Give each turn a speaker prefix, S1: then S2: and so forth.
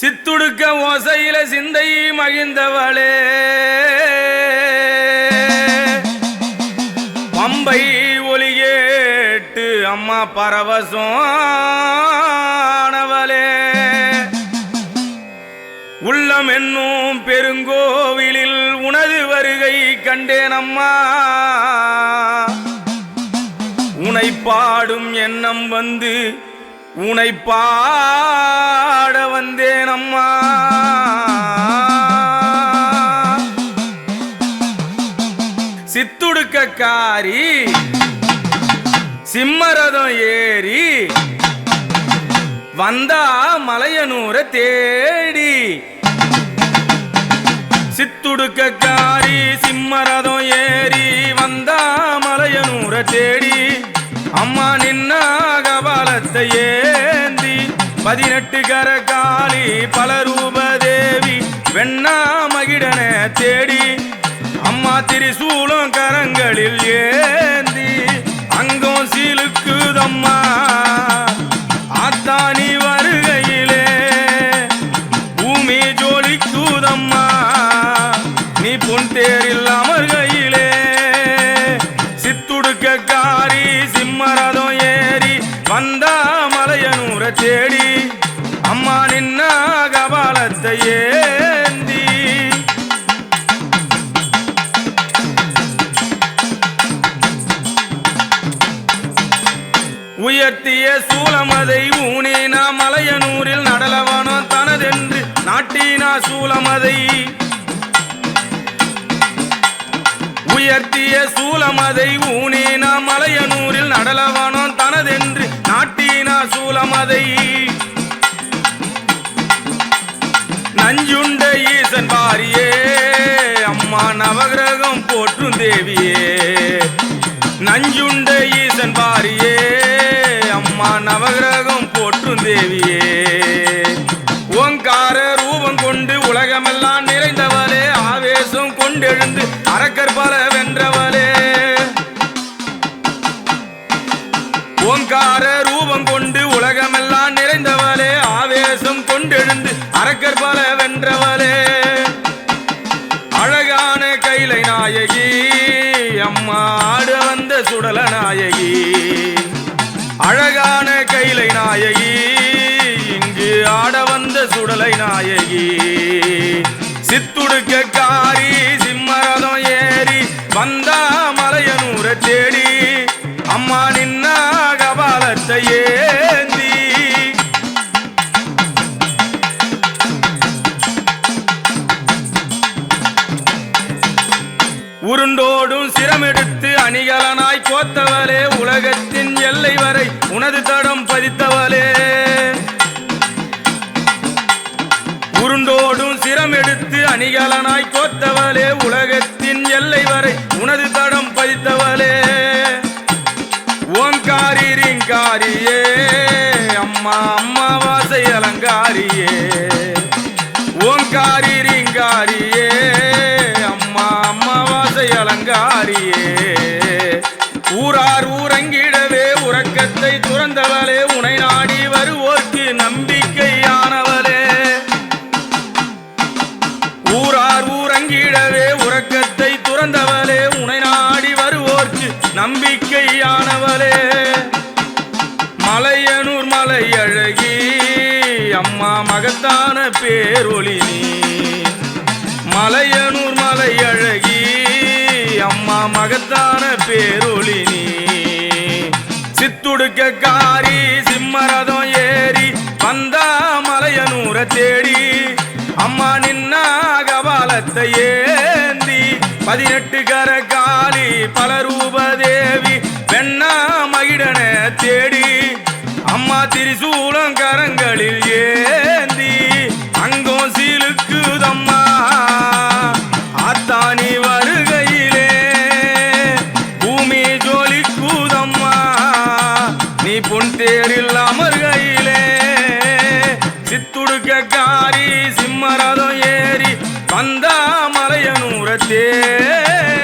S1: சித்துடுக்க ஓசையில சிந்தை மகிழ்ந்தவளே. பம்பை ஒலியேட்டு அம்மா பரவசம் ஆனவளே உள்ளம் என்னும் பெருங்கோவிலில் உனது வருகை கண்டேன் அம்மா. உனை பாடும் எண்ணம் வந்து உனை பாட வந்தேன் அம்மா சித்துடுக்க காரி சிம்மரதம் ஏறி வந்தா மலையனூர தேடி. சித்துடுக்க காரி சிம்மரதம் ஏறி வந்தா மலையனூர தேடி. அம்மா நின்னா கபாலத்தை பதினெட்டு கரகாலி பல ரூப தேவி வெண்ணா மகிடன தேடி அம்மா திரிசூலம் கரங்களில் ஏந்தி அங்கம் சீலுக்குதம்மா ஆத்தானி வருகையிலே பூமி ஜோலிக்குதம்மா நீ பொன் தேரில் அமர்கையிலே. சித்துடுக்க காரி சிம்மரதம் ஏறி வந்தா ஊரை தேடி அம்மா நின்ன கபாலத்தை ஏந்தி. உயர்த்திய சூலமதை ஊனேனா மலையனூரில் நடலவனோ தனதென்று நாட்டினா சூலமதை உயர்த்திய சூலமதை ஊனேனா மலையனூரில் நடலவனோ தனதென்று சூலமதை. நஞ்சுண்ட ஈசன் பாரியே அம்மா நவகிரகம் போற்றும் தேவியே. நஞ்சுண்ட ஈசன் பாரியே அம்மா நவகிரகம் போற்றும் தேவியே. ஓங்கார ரூபம் கொண்டு உலகமெல்லாம் நிறைந்தவரே ஆவேசம் கொண்டெழுந்து அரக்கர் பல வென்றவர் கொண்டெழுந்து அரக்கர் பல வென்றவளே. அழகான கைலை நாயகி அம்மா வந்த சுடல நாயகி. அழகான கைலை நாயகி இங்கு ஆட வந்த சுடலை நாயகி. சித்துடுக்க காரி உருண்டோடும் சிரமெடுத்து அணிகலனாய் கோத்தவளே உலகத்தின் எல்லை வரை உனது தடம் பதித்தவளே. உருண்டோடும் சிரமெடுத்து அணிகலனாய் கோத்தவளே உலகத்தின் எல்லை வரை உனது தடம் பதித்தவளே. ஓங்காரி ரிங்காரியே அலங்காரியே. ஊரார் ஊரங்கிடவே உறக்கத்தை துறந்தவளே உனை நாடி வருவோர்க்கு நம்பிக்கையானவளே. ஊரார் ஊரங்கிடவே உறக்கத்தை துறந்தவளே உனை நாடி வருவோர்க்கு நம்பிக்கையானவளே. மலையனூர் மலை அழகி அம்மா மகத்தான பேரொளி நீ. மலையனூர் மலை அழகி அம்மா மகத்தான பேரொளி நீ. சித்துடுக்க காரி சிம்மரதம் ஏறி வந்தா மலையனூர தேடி. அம்மா நின்னா கபாலத்தை ஏந்தி பதினெட்டு கர காளி பல ரூப தேவி வெண்ணா மகிடன தேடி. அம்மா திரிசூலம் கரங்களில் தேரில் அமர்கையிலே சித்துடுக்க காரி சிம்மரதம் ஏறி வந்தா மலையனூர தேடி